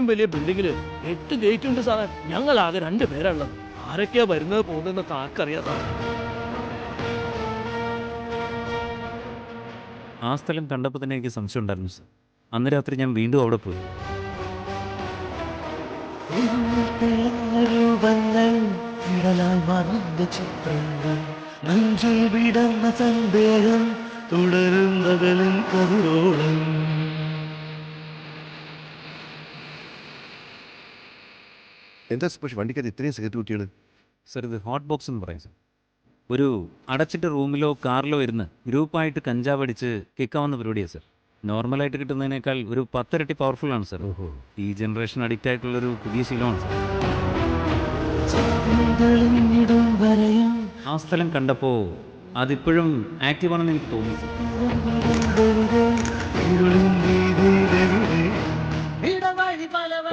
ഇത്രയും വലിയ ബിൽഡിങ്ങിൽ എട്ട് ഗേറ്റ് ഉണ്ട് സാറേ. ഞങ്ങൾ ആകെ രണ്ട് പേരാണുള്ളത്. ആരൊക്കെയാ വരുന്നത് പോകുന്നതെന്നൊക്കെ ആർക്കറിയാം സാറേ. ആ സ്ഥലം കണ്ടപ്പോൾ തന്നെ എനിക്ക് സംശയം ഉണ്ടായിരുന്നു സാർ. അന്ന് രാത്രി ഞാൻ വീണ്ടും അവിടെ പോയി. രൂപങ്ങൾ ഇടലായി മറന്ന ചിത്രങ്ങൾ നെഞ്ചിൽ വിടർന്ന സന്ദേഹം തുടരുന്നതിലും കതിരോളം. എന്താ പക്ഷെ വണ്ടിക്കകത്ത് ഇത്രയും സിഗരറ്റ് കുട്ടികൾ സർ ഇത് ഹോട്ട് ബോക്സ് എന്ന് പറയും സർ ഒരു അടച്ചിട്ട റൂമിലോ കാറിലോ ഇരുന്ന് ഗ്രൂപ്പായിട്ട് കഞ്ചാവ് അടിച്ച് കിക്കാവുന്ന പരിപാടിയാണ് സർ നോർമലായിട്ട് കിട്ടുന്നതിനേക്കാൾ ഒരു പത്തിരട്ടി പവർഫുൾ ആണ് സർ ഈ ജനറേഷൻ അഡിക്റ്റ് ആയിട്ടുള്ളൊരു പുതിയ ശീലമാണ് സർ ആ സ്ഥലം കണ്ടപ്പോൾ അതിപ്പോഴും ആക്റ്റീവ് ആണെന്ന് എനിക്ക് തോന്നി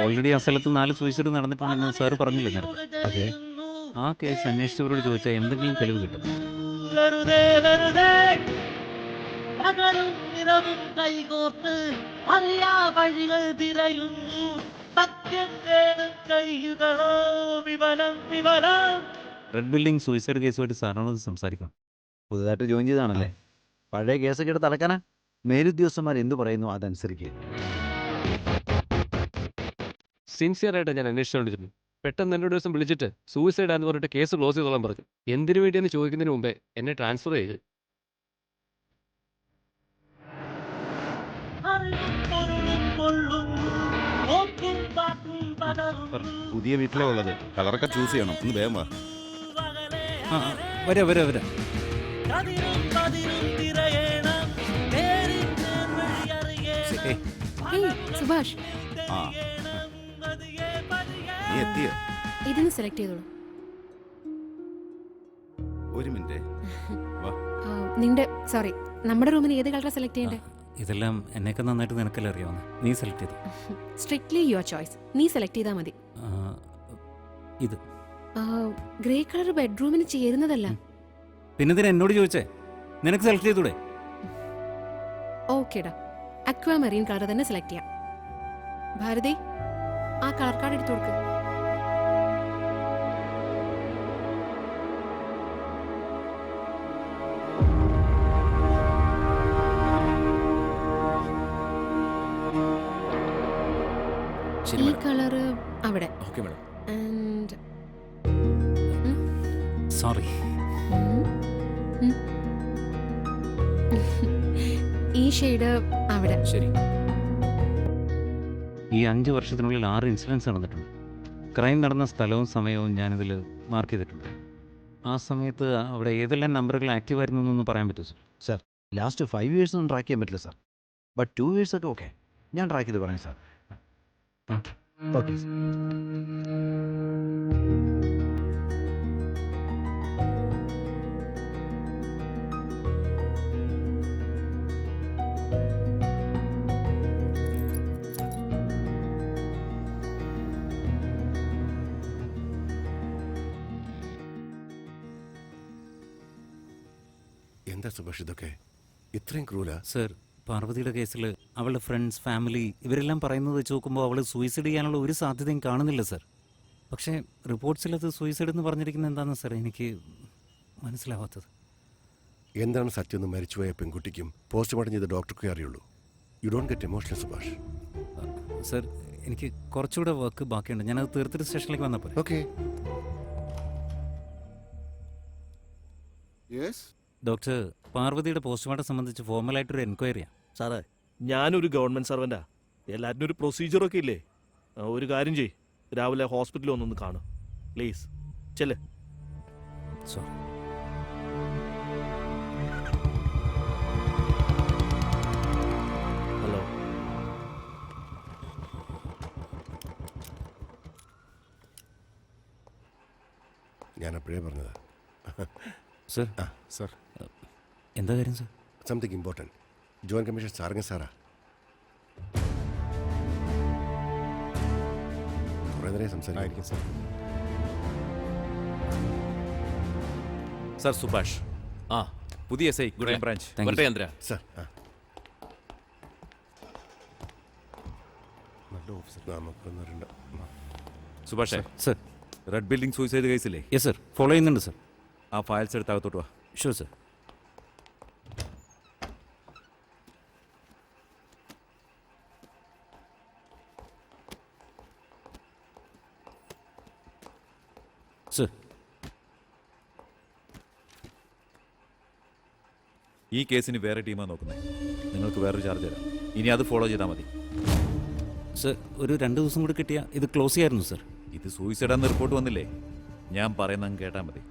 ഓൾറെഡി ആ സ്ഥലത്ത് നാല് സൂയിസൈഡ് നടന്നിട്ടുണ്ടെന്ന് സാർ പറഞ്ഞില്ല നേരത്തെ? ആ കേസ് അന്വേഷിച്ചവരോട് ചോദിച്ചാൽ എന്തെങ്കിലും തെളിവ് കിട്ടും. വെറുതെ വെറുതെ. പകലും നിറവും കൈകോർത്ത് അറിയാ വഴികൾ തിരയുന്നു. സത്യം തേടും കൈകളോ വിവരം വിവരം. റെഡ് ബിൽഡിംഗ് സൂയിസൈഡ് കേസുമായിട്ട് സാറിനോട് സംസാരിക്കണം. പുതുതായിട്ട് ജോയിൻ ചെയ്താണല്ലേ പഴയ കേസൊക്കെ എടുത്ത് അടക്കാനാ? മേലുദ്യോഗസ്ഥന്മാർ എന്തു പറയുന്നു അതനുസരിക്ക്. സിൻസിയറായിട്ട് ഞാൻ അന്വേഷിച്ചുകൊണ്ടിരുന്നു പെട്ടെന്ന് എന്നോട് ദിവസം വിളിച്ചിട്ട് സൂയിസൈഡ് ആണെന്ന് പറഞ്ഞിട്ട് കേസ് ക്ലോസ് ചെയ്തോളാൻ പറഞ്ഞു. എന്തിനു വേണ്ടിയെന്ന് ചോദിക്കുന്നതിന് മുമ്പേ എന്നെ ട്രാൻസ്ഫർ ചെയ്ത്. പുതിയ വീട്ടിലേ ഉള്ളത്. കളറൊക്കെ ചൂസ് ചെയ്യണം. ഒന്ന് വേഗം വാ. വരാ വരാ വരാം. സുഭാഷ്. ആ. നീ എത്തിയോ ഇതിന്ന് സെലക്ട് ചെയ്തോളൂ. ഒരു മിനിറ്റ്. ആ, നിന്റെ സോറി നമ്മുടെ റൂമിന് ഏത് കളറാ സെലക്ട് ചെയ്യണ്ടേ? ഇതെല്ലാം എന്നേക്കാൾ നന്നായിട്ട് നിനക്കല്ലേ അറിയാവുന്ന? നീ സെലക്ട് ചെയ്തു? സ്ട്രിക്ട്ലി യുവർ ചോയ്സ് നീ സെലക്ട് ചെയ്താൽ മതി. ഇത്. ഗ്രേ കളർ ബെഡ്റൂമിന് ചേരുന്നതല്ല. പിന്നെന്തിനാ എന്നോട് ചോദിച്ചേ? നിനക്ക് സെലക്ട് ചെയ്തൂടെ ഓക്കേടാ. അക്വാ മെറീൻ കളർ തന്നെ സെലക്ട് ചെയ്യാം. ഭാരതി ആ കളർ കാർഡ് എടുത്തു കൊടുക്ക്. ഓക്കെ മാഡം ആൻഡ് സോറി ഈ ഷെയ്ഡ് അവിടെ. ശരി. ഈ അഞ്ച് വർഷത്തിനുള്ളിൽ ആറ് ഇൻസിഡൻസ് നടന്നിട്ടുണ്ട്. ക്രൈം നടന്ന സ്ഥലവും സമയവും ഞാനിതിൽ മാർക്ക് ചെയ്തിട്ടുണ്ട്. ആ സമയത്ത് അവിടെ ഏതെല്ലാം നമ്പറുകൾ ആക്റ്റീവ് ആയിരുന്നു എന്നൊന്ന് പറയാൻ പറ്റുമോ സർ? ലാസ്റ്റ് ഫൈവ് ഇയേഴ്സ് ഒന്നും ട്രാക്ക് ചെയ്യാൻ പറ്റില്ല സാർ. ബട്ട് ടു ഇയേഴ്സ് ഒക്കെ ഓക്കെ. ഞാൻ ട്രാക്ക് ചെയ്ത് പറയാം സാർ. ഓക്കെ എന്താ സുഭാഷ് ഇതൊക്കെ? ഇത്രയും ക്രൂല? സർ പാർവതിയുടെ കേസിൽ അവളുടെ ഫ്രണ്ട്സ് ഫാമിലി ഇവരെല്ലാം പറയുന്നത് വെച്ച് നോക്കുമ്പോൾ അവൾ സൂയിസൈഡ് ചെയ്യാനുള്ള ഒരു സാധ്യതയും കാണുന്നില്ല സർ പക്ഷേ റിപ്പോർട്ട്സിലത് സൂയിസൈഡ് എന്ന് പറഞ്ഞിരിക്കുന്നത് എന്താണെന്ന് സർ എനിക്ക് മനസ്സിലാവാത്തത്. എന്താണ് സത്യം എന്ന് മരിച്ചുപോയ പെൺകുട്ടിക്കും പോസ്റ്റ്മോർട്ടം ചെയ്ത ഡോക്ടർക്കേ അറിയുള്ളൂ. You don't get emotional Subhash. Sir എനിക്ക് കുറച്ചുകൂടെ വർക്ക് ബാക്കിയുണ്ട്. ഞാനത് തീർത്തിട്ട് സ്റ്റേഷനിലേക്ക് വന്നപ്പോൾ ഓക്കെ ഡോക്ടർ പാർവതിയുടെ പോസ്റ്റ്മോർട്ടം സംബന്ധിച്ച് ഫോർമലായിട്ടൊരു എൻക്വയറിയാണ് സാറേ ഞാനൊരു ഗവൺമെന്റ് സർവന്റാ എല്ലാറ്റിനും ഒരു പ്രൊസീജിയറൊക്കെ ഇല്ലേ? ആ, ഒരു കാര്യം ചെയ് രാവിലെ ഹോസ്പിറ്റലിൽ ഒന്നൊന്ന് കാണും. പ്ലീസ് ചെല്ലേ. സോറി ഹലോ ഞാൻ അപ്പോഴേ പറഞ്ഞതാ. സർ ആ. സർ എന്താ കാര്യം sir? Something important joint commission സാറിങ് സാറാ കുറേ നേരം സംസാരിക്കും സാർ. സർ സുഭാഷ്. ആ പുതിയ എസ് ഐ ഗുഡ് ബ്രാഞ്ച് വരട്ടെ. ചന്ദ്ര സാർ ആ. നല്ല നമുക്കൊന്നും അറിയണ്ട സുഭാഷേ. സർ റെഡ് ബിൽഡിംഗ് സൂയിസൈഡ് കേസില്ലേ യെസ് സർ ഫോളോ ചെയ്യുന്നുണ്ട് സർ ആ ഫയൽസ് എടുത്ത് അകത്തോട്ട് വാ. ഷുവർ സർ ഈ കേസിന് വേറെ ടീമാണ് നോക്കുന്നത് നിങ്ങൾക്ക് വേറൊരു ചാർജ് തരാം. ഇനി അത് ഫോളോ ചെയ്താൽ മതി. സർ ഒരു രണ്ട് ദിവസം കൂടി കിട്ടിയ ഇത് ക്ലോസ് ചെയ്യായിരുന്നു സർ. ഇത് സൂയിസൈഡാന്ന് റിപ്പോർട്ട് വന്നില്ലേ? ഞാൻ പറയുന്നത് കേട്ടാൽ മതി.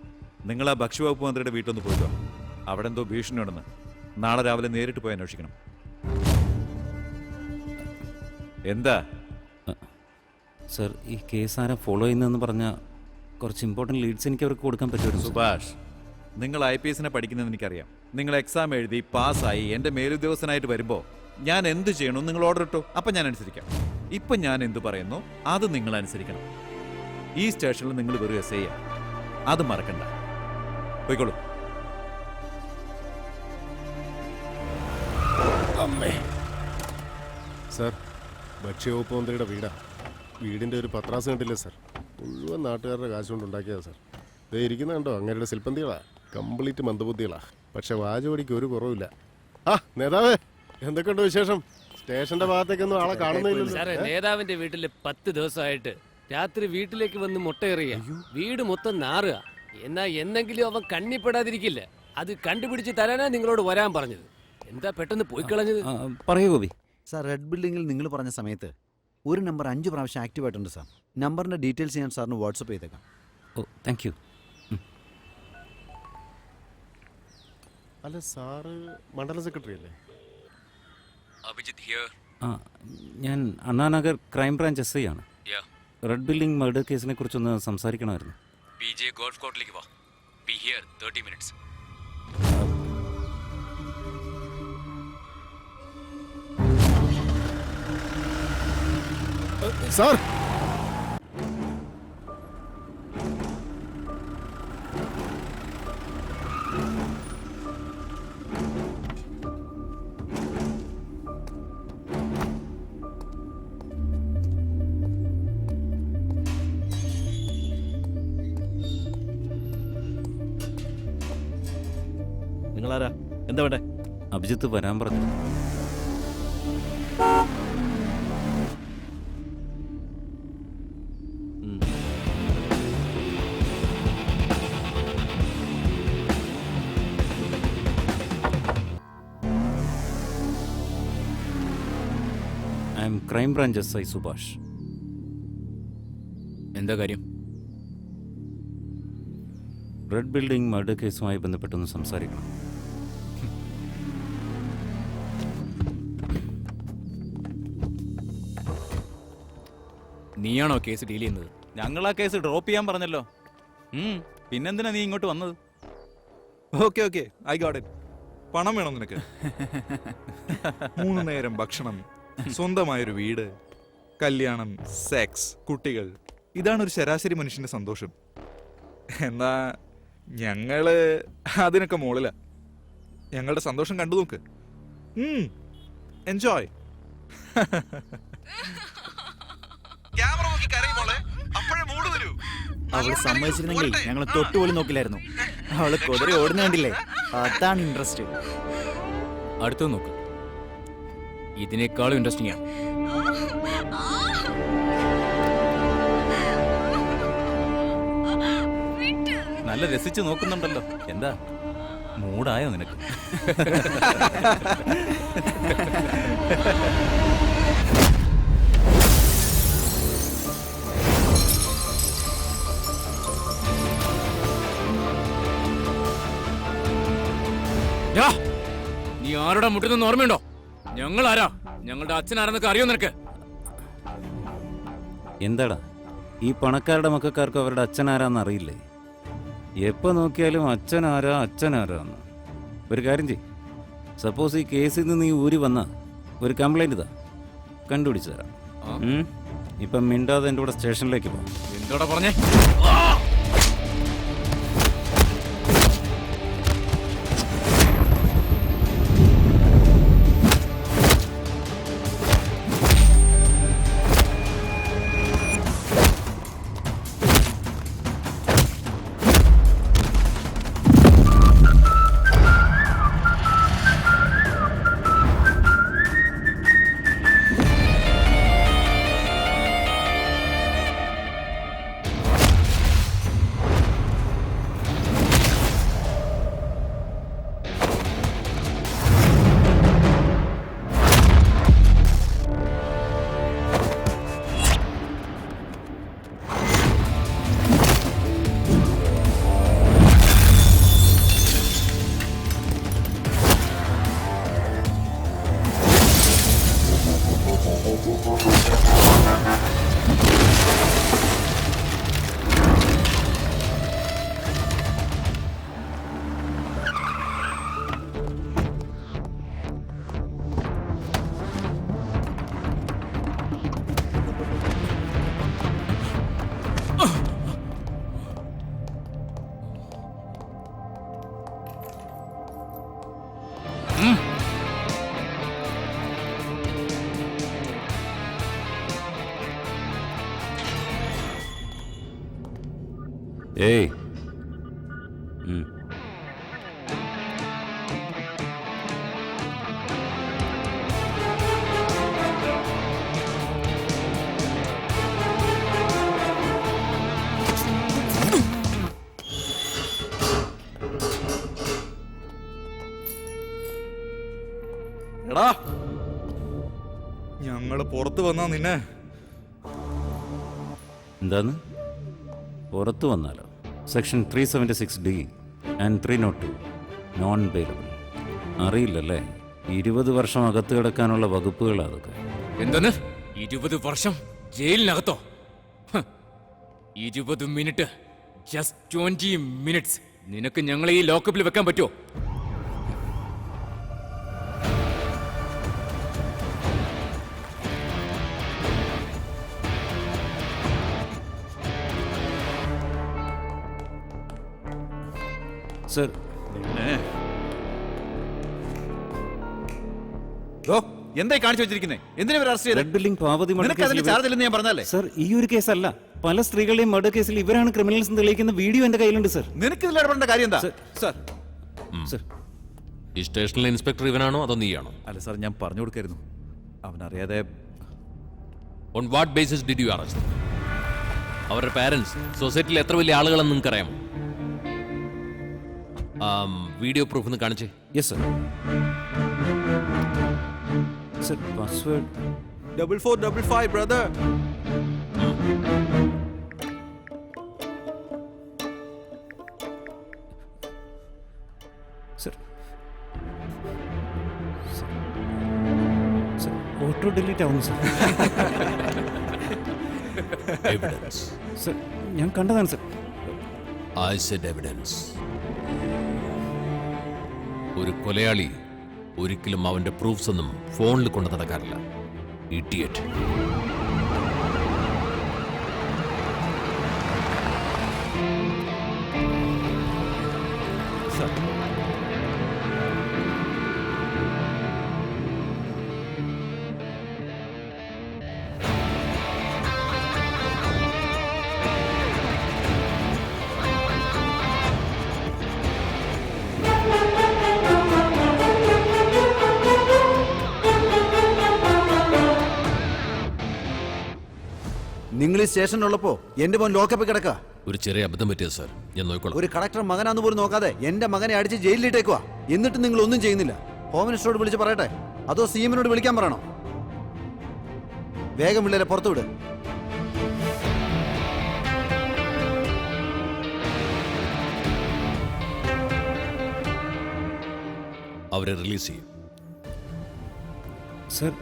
നിങ്ങൾ ആ ഭക്ഷ്യവകുപ്പ് മന്ത്രിയുടെ വീട്ടിലൊന്ന് പോയിട്ടോ അവിടെ എന്തോ ഭീഷണി ഉണ്ടെന്ന്. നാളെ രാവിലെ നേരിട്ട് പോയി അന്വേഷിക്കണം. എന്താ? സർ ഈ കേസ് ആരാ ഫോളോ ചെയ്യുന്നതെന്ന് പറഞ്ഞാൽ കുറച്ച് ഇമ്പോർട്ടന്റ് ലീഡ്സ് എനിക്ക് അവർക്ക് കൊടുക്കാൻ പറ്റുമായിരുന്നു സുഭാഷ് നിങ്ങൾ ഐ പി എസിനെ പഠിക്കുന്നത് എനിക്കറിയാം. നിങ്ങൾ എക്സാം എഴുതി പാസ്സായി എന്റെ മേലുദ്യോഗസ്ഥനായിട്ട് വരുമ്പോൾ ഞാൻ എന്ത് ചെയ്യണോ നിങ്ങൾ ഓർഡർ ഇട്ടോ. അപ്പം ഞാൻ അനുസരിക്കാം. ഇപ്പം ഞാൻ എന്ത് പറയുന്നു അത് നിങ്ങൾ അനുസരിക്കണം. ഈ സ്റ്റേഷനിൽ നിങ്ങൾ വെറും എസ് ചെയ്യാം അത് മറക്കണ്ട. പോയിക്കോളൂ. സർ ഭക്ഷ്യവകുപ്പ് മന്ത്രിയുടെ വീടാ. വീടിന്റെ ഒരു പത്രാസ് കണ്ടില്ലേ സർ? മുഴുവൻ നാട്ടുകാരുടെ കാശ് കൊണ്ട് ഉണ്ടാക്കിയതാ സാർ. ദേ ഇരിക്കുന്ന കണ്ടോ അങ്ങേരുടെ ശില്പന്തികളാ കംപ്ലീറ്റ് മന്ദബുദ്ധികളാ. പക്ഷെ വാചപടിക്ക് ഒരു കുറവില്ല ആ നേതാവേ എന്തൊക്കെയുണ്ട് വിശേഷം? സ്റ്റേഷന്റെ ഭാഗത്തേക്കൊന്നും ആളെ സാറേ കാണുന്നില്ലല്ലോ ഏ? നേതാവിന്റെ വീട്ടിൽ പത്ത് ദിവസമായിട്ട് രാത്രി വീട്ടിലേക്ക് വന്ന് മുട്ടയെറിയ വീട് മൊത്തം നാറുക. എന്നാ എന്നെങ്കിലും അവൻ കണ്ണിപ്പെടാതിരിക്കില്ല. അത് കണ്ടുപിടിച്ച് തരാനാ നിങ്ങളോട് വരാൻ പറഞ്ഞത്. എന്താ പെട്ടെന്ന് പോയി കളഞ്ഞത്? ആ, പറയൂ ഗോപി. സാർ റെഡ് ബിൽഡിങ്ങിൽ നിങ്ങൾ പറഞ്ഞ സമയത്ത് ഒരു നമ്പർ അഞ്ച് പ്രാവശ്യം ആക്റ്റീവ് ആയിട്ടുണ്ട് സാർ. നമ്പറിന്റെ ഡീറ്റെയിൽസ് ഞാൻ സാറിന് വാട്സപ്പ് ചെയ്തേക്കാം. ഓ താങ്ക് യു. അല്ല സാറ് മണ്ഡല സെക്രട്ടറി അല്ലേ? ആ ഞാൻ Annanagar crime branch S I ആണ്. റെഡ് ബിൽഡിംഗ് മർഡർ കേസിനെ കുറിച്ചൊന്ന് സംസാരിക്കണമായിരുന്നു. പി ജെ ഗോൾഫ് കോർട്ടിലേക്ക് വാ. Be here thirty minutes sir എന്താ വേണ്ടേ? അഭിജിത്ത് വരാൻ പറഞ്ഞു. I'm crime branch S I Subhash എന്താ കാര്യം? റെഡ് ബിൽഡിംഗ് മർഡർ കേസുമായി ബന്ധപ്പെട്ടൊന്ന് സംസാരിക്കണം. നീയാണോ കേസ് ഡീൽ ചെയ്യുന്നത്? ഞങ്ങൾ ആ കേസ് ഡ്രോപ്പ് ചെയ്യാൻ പറഞ്ഞല്ലോ. ഉം, പിന്നെന്തിനാ നീ ഇങ്ങോട്ട് വന്നത്? Okay okay I got it പണം വേണം നിനക്ക്. മൂന്ന് നേരം ഭക്ഷണം സ്വന്തമായൊരു വീട് കല്യാണം സെക്സ് കുട്ടികൾ. ഇതാണ് ഒരു ശരാശരി മനുഷ്യന്റെ സന്തോഷം. എന്നാ ഞങ്ങൾ അതിനൊക്കെ മോളില. ഞങ്ങളുടെ സന്തോഷം കണ്ടു നോക്ക്. എൻജോയ് ക്യാമറ നോക്കി കരയുമോളെ അപ്പോഴേ മൂട് വരൂ. അവൾ സമ്മതിച്ചിരുന്നെങ്കിൽ ഞങ്ങൾ തൊട്ടുപോലും നോക്കില്ലായിരുന്നു. അവൾ കുതിരി ഓടുന്ന കണ്ടില്ലേ? അതാണ് ഇൻട്രസ്റ്റ് അടുത്തത് നോക്ക്. ഇതിനേക്കാളും ഇൻട്രസ്റ്റിംഗ് ആണ്. നല്ല രസിച്ച് നോക്കുന്നുണ്ടല്ലോ. എന്താ? മൂടായോ നിനക്ക്? ആരോടാ മുട്ടിൽ ഓർമ്മയുണ്ടോ? ഞങ്ങൾ ആരാ ഞങ്ങളുടെ അച്ഛൻ ആരെന്നൊക്കെ അറിയോ നിനക്ക്? എന്താടാ? ഈ പണക്കാരുടെ മക്കൾക്കാർക്ക് അവരുടെ അച്ഛൻ ആരാന്ന് അറിയില്ലേ? എപ്പോ നോക്കിയാലും അച്ഛൻ ആരാ അച്ഛൻ ആരാന്ന് ഒരു കാര്യം ചെയ് സപ്പോസ് ഈ കേസിൽ നിന്ന് നീ ഊരി വന്ന ഒരു കംപ്ലൈന്റ് ഇതാ. കണ്ടുപിടിച്ചു തരാം. ഇപ്പം മിണ്ടാതെ എന്റെ കൂടെ സ്റ്റേഷനിലേക്ക് പോകാം എന്തോടാ പറഞ്ഞേ? ഏയ്. Mm. എടാ. ഞങ്ങൾ പുറത്ത് വന്നാ നിന്നെ. എന്താന്ന്? പുറത്തു വന്നാലോ? Section three seventy six D and three nought two non bailable അറിയില്ലല്ലേ? ഇരുപത് വർഷം അകത്ത് കിടക്കാനുള്ള വകുപ്പുകൾ അതൊക്കെ. എന്തെന്ന്? ഇരുപത് വർഷം ജയിലിനകത്തോ. ഇരുപത് മിനിറ്റ് ജസ്റ്റ് ട്വന്റി മിനിറ്റ്സ് നിനക്ക് ഞങ്ങളെ ഈ ലോക്കപ്പിൽ വെക്കാൻ പറ്റുമോ സർ. ഓ എന്തായി കാണിച്ചു വെച്ചിരിക്കുന്നേ? എന്തിനാ ഇവർ അറസ്റ്റ് റെഡ് ചെയ്തത് ബില്ലിംഗ് പാവതി murder നിനക്ക് കേസിൽ ചാർജ് ഇല്ലെന്ന് ഞാൻ പറഞ്ഞല്ലേ സർ ഈ ഒരു കേസല്ല. പല സ്ത്രീകളുടെയും മർഡർ കേസിൽ ഇവരാണ് ക്രിമിനൽസ് തെളിയിക്കുന്ന വീഡിയോ എന്റെ കയ്യിലുണ്ട് സർ നിനക്ക് ഇതിൽ ഇടപെടേണ്ട കാര്യം എന്താ? സർ സർ സർ ഈ സ്റ്റേഷനിലെ ഇൻസ്പെക്ടർ ഇവനാണോ അതോ നീയാണോ? അല്ല സാർ ഞാൻ പറഞ്ഞു കൊടുക്കായിരുന്നു. അവനറിയാതെ on what basis did you arrest അവരുടെ പാരന്റ്സ് സൊസൈറ്റിയിൽ എത്ര വലിയ ആളുകളെന്ന് നിങ്ങൾക്കറിയാം വീഡിയോ പ്രൂഫ് ഒന്ന് കാണിച്ചേ. Yes sir sir password double four double five brother auto delete ആവുന്നു സർ എവിഡൻസ് സർ ഞാൻ കണ്ടതാണ് സർ ഐ സെഡ് എവിഡൻസ് ഒരു കൊലയാളി ഒരിക്കലും അവന്റെ പ്രൂഫ്സ് ഒന്നും ഫോണിൽ കൊണ്ടു നടക്കാറില്ല. ഇഡിയറ്റ് നിങ്ങൾ ഈ സ്റ്റേഷനിലുള്ളപ്പോ എന്റെ മോൻ ലോക്കപ്പിൽ കിടക്കുക ഒരു ചെറിയ അബദ്ധം പറ്റിയത് സാർ. ഞാൻ നോക്കിക്കോളാം ഒരു കളക്ടർ മകനാന്ന് പോലും നോക്കാതെ എന്റെ മകനെ അടിച്ച് ജയിലിലിട്ടേക്കുവാ. എന്നിട്ട് നിങ്ങൾ ഒന്നും ചെയ്യുന്നില്ല. ഹോം മിനിസ്റ്ററോട് വിളിച്ച് പറയട്ടെ? അതോ സി എമ്മിനോട് വിളിക്കാൻ പറയണോ? വേഗം പിള്ളേരെ പുറത്തു വിട്. അവരെ റിലീസ് ചെയ്യും. Sir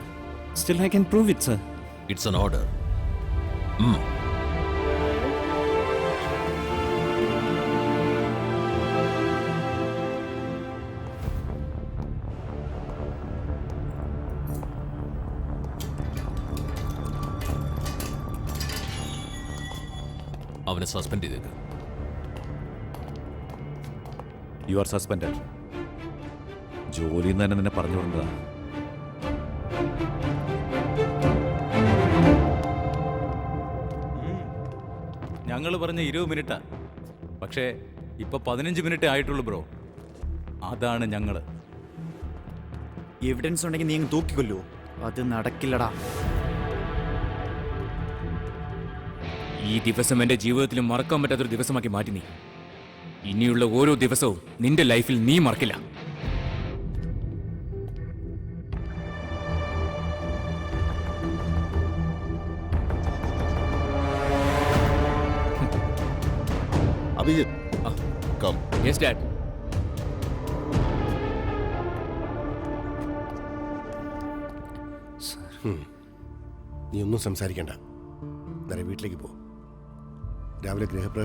still I can prove it sir it's an order അവനെ സസ്പെൻഡ് ചെയ്തേക്ക്. യു ആർ സസ്പെൻഡ് ജോലിയിൽ നിന്ന് തന്നെ നിന്നെ പറഞ്ഞു ഞങ്ങൾ പറഞ്ഞ ഇരുപത് മിനിറ്റാ. പക്ഷേ ഇപ്പൊ പതിനഞ്ച് മിനിറ്റ് ആയിട്ടുള്ളൂ ബ്രോ. അതാണ് ഞങ്ങൾ. എവിഡൻസ് ഉണ്ടെങ്കിൽ നീ അങ്ങ് തൂക്കിക്കൊല്ലു അത് നടക്കില്ലടാ. ഈ ദിവസം എന്റെ ജീവിതത്തിൽ മറക്കാൻ പറ്റാത്തൊരു ദിവസമാക്കി മാറ്റി നീ. ഇനിയുള്ള ഓരോ ദിവസവും നിന്റെ ലൈഫിൽ നീ മറക്കില്ല. അഭിജിത്ത്. കം യെസ് ഡാഡ് നീ ഒന്നും സംസാരിക്കണ്ട. നേരെ വീട്ടിലേക്ക് പോ. രാവിലെ ഗൃഹപ്രവേശം